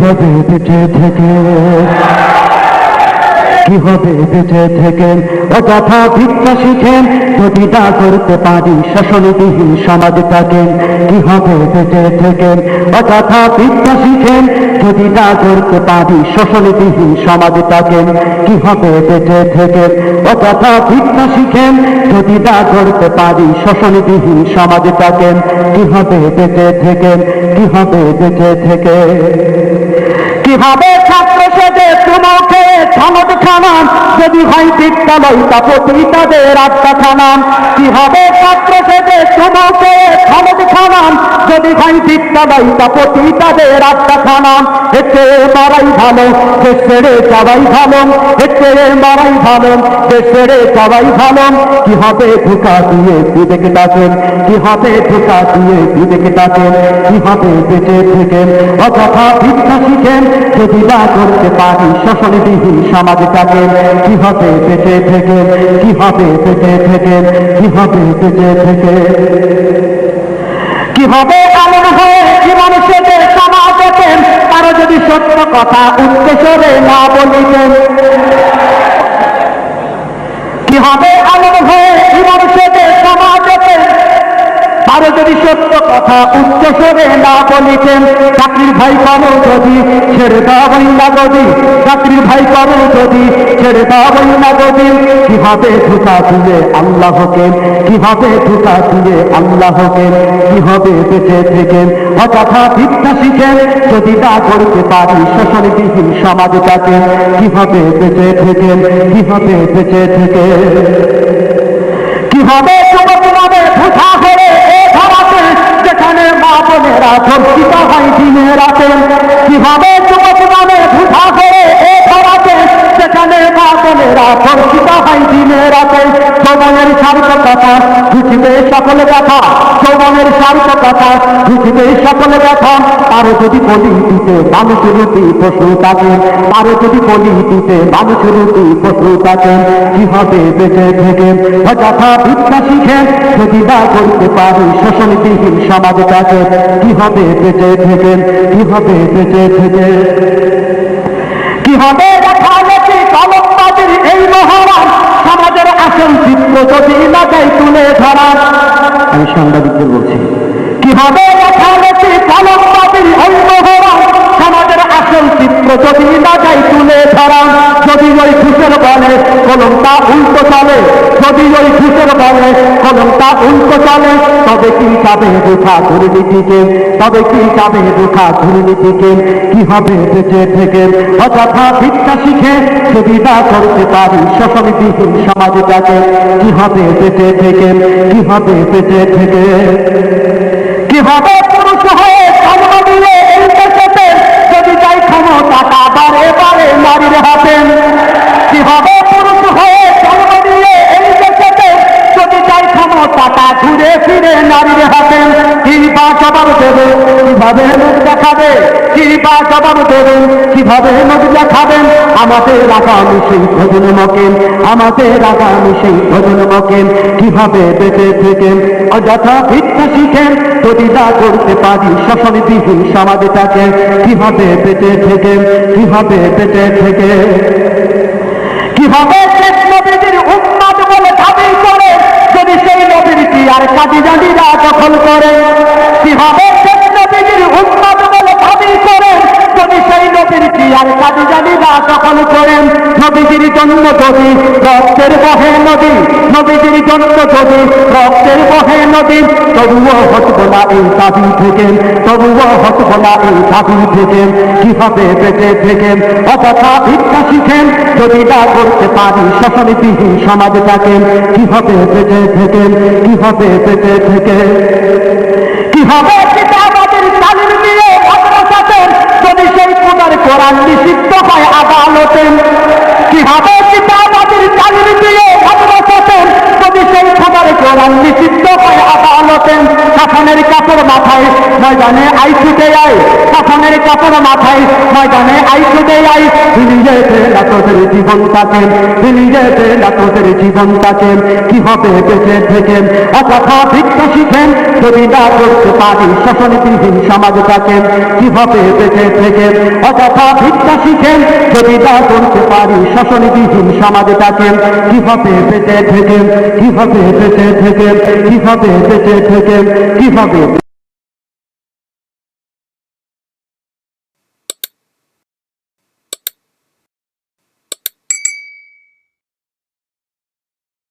হবে বেঁচে থেকে? কি হবে বেঁচে থেকে? অযথা ভিক্ষা শিখেন তা করতে পারি শাসনবিহীন সমাজ থাকেন কি হবে বেঁচে থেকে? অযথা ভিক্ষা শিখেন তা করতে পারি শোষণবিহীন সমাজ থাকেন কি হবে বেঁচে থেকে? অযথা ভিক্ষা শিখেন তা করতে পারি শোষণবিহীন সমাজ থাকেন কি হবে বেঁচে থেকে? কি হবে বেঁচে থেকে? কীভাবে ছাত্র সেজে তোমাকে সনদ খানান? যদি হয় বিদ্যালয় তাপতি তাদের আত্মা খানান। কীভাবে ছাত্র সেজে তোমাকে যদি হয় বিদ্যালয় তাপতি তাদের আত্মা খানান এতে মারাই ভালো ছেড়ে যাওয়াই ভালো এতে মারাই ভালো দেশ ছেড়ে ভালো। কি হবে ধোকা দিয়ে বিবেকে ডাকেন কি হবে ধোকা দিয়ে বিবেকে ডাকেন কি হবে বেঁচে থেকে? অযথা ভিক্ষা শিখেন যদি না করতে পারি, শোষণবিহীন সমাজ থাকেন কি হবে বেঁচে থেকে? কি হবে বেঁচে থেকে? কি হবে বেঁচে থেকে? কি হবে এমন হয়ে জীবন শেষে সমাজ দেখেন তারা যদি সত্য কথা উদ্দেশ্যে না বলিতেন? কি হবে এমন হয়ে জীবন দেখেন আরও যদি সত্য কথা উচ্চস্বরে না বলিতেন, চাকরির ভাই করো যদি ছেড়ে দাওয়াই না গদি চাকরির ভাই করো যদি ছেড়ে দাওয়াই না গদি কীভাবে ধোকা দিলে আল্লাহকে কীভাবে ধোকা দিলে আল্লাহকে কীভাবে বেঁচে থেকে অযথা ভিক্ষা শিখেন, যদি না করতে পারি শোষণবিহীন সমাজটাকে, কীভাবে বেঁচে থেকে কীভাবে বেঁচে থেকে কীভাবে ধর্ষিত হয় দিনে রাতে। কীভাবে যুবকভাবে ভূষা করে এ মা বোনেরা ধর্ষিত হয় দিনে রাতে। যৌবনের সার্থকতা বুঝবে সকল কথা। যৌবনের সার্থকতা বুঝবে সকল কথা। আরও যদি বলি দিতে মানুষের রূপী পশু থাকে আরও যদি বলি দিতে মানুষের রূপী পশু থাকে কি হবে বেঁচে থেকে? অযথা ভিক্ষা শিখে যদি না করতে পারি শোষণবিহীন সমাজটাকে। কি হবে বেঁচে থেকে? কি হবে বেঁচে থেকে? কি হবে এই মহারাজ সমাজের আসল চিত্র যদি যায় তুলে ধরা? আমি সাংবাদিকদের বলছি কি হবে দেখা গেছে কলমবাজির এই মহারাজ সমাজের চিত্র যদি যায় তুলে ধরা, যদি ওই ঘুষের বলে কলমটা উল্টো চলে, যদি ওই ঘুষের বলে কলমটা উল্টো চলে, তবে কি যাবে রুখা দুর্নীতিকে? তবে কি যাবে রুখা দুর্নীতিকে? কি হবে বেঁচে থেকে? অযথা ভিক্ষা শিখে সুবিধা করতে পারি শোষণবিহীন সমাজটাকে, কি হবে বেঁচে থেকে? কি হবে বেঁচে থেকে? ফিরে নারীর হাতে, কি বা জবাব দেবে, কীভাবে মুখ দেখাবে, কি বা জবাব দেবে, কীভাবে মুখ দেখাবেন আমাদের আগামী সেই ভোজন মকেন, আমাদের আগামী সেই ভোজন মকেন, কীভাবে বেঁচে থেকে অযথা ভিক্ষা শিখেন, যদি না করতে পারি শোষণবিহীন সমাজটাকে কীভাবে বেঁচে থেকে কীভাবে বেঁচে থেকে কীভাবে জানিরা দখল করে কীভাবে আর দখল করেন, নবীজির জন্ম যদি রক্তের বহে নদী নবীজির জন্ম যদি রক্তের বহে নদী তবুও এই দাবি থেকে তবুও এই দাবি থেকে কীভাবে বেঁচে থেকে অযথা ভিক্ষা শিখেন? যদি না করতে পারি, শোষণবিহীন সমাজটাকে কীভাবে বেঁচে থেকে কীভাবে বেঁচে থেকে কীভাবে আদালতে কাপড় মাথায় ময়দানে আই ছুটে আয়। কাফনের কাপড় মাথায় ময়দানে আই ছুটে আয়। তিনি যেতে না তোদের জীবনটাকে তিনি যেতে না তোদের জীবনটাকে কি হবে বেঁচে থেকে? অযথা ভিক্ষা শিখেন যদি না করতে পারি শাসনবিহীন সমাজটাকে কি হবে বেঁচে থেকে? অযথা ভিক্ষা শিখেন যদি না করতে পারি শাসনবিহীন সমাজটাকে কি হবে বেঁচে থেকে? কি হবে বেঁচে থেকে? কি হবে বেঁচে থেকে? কি হবে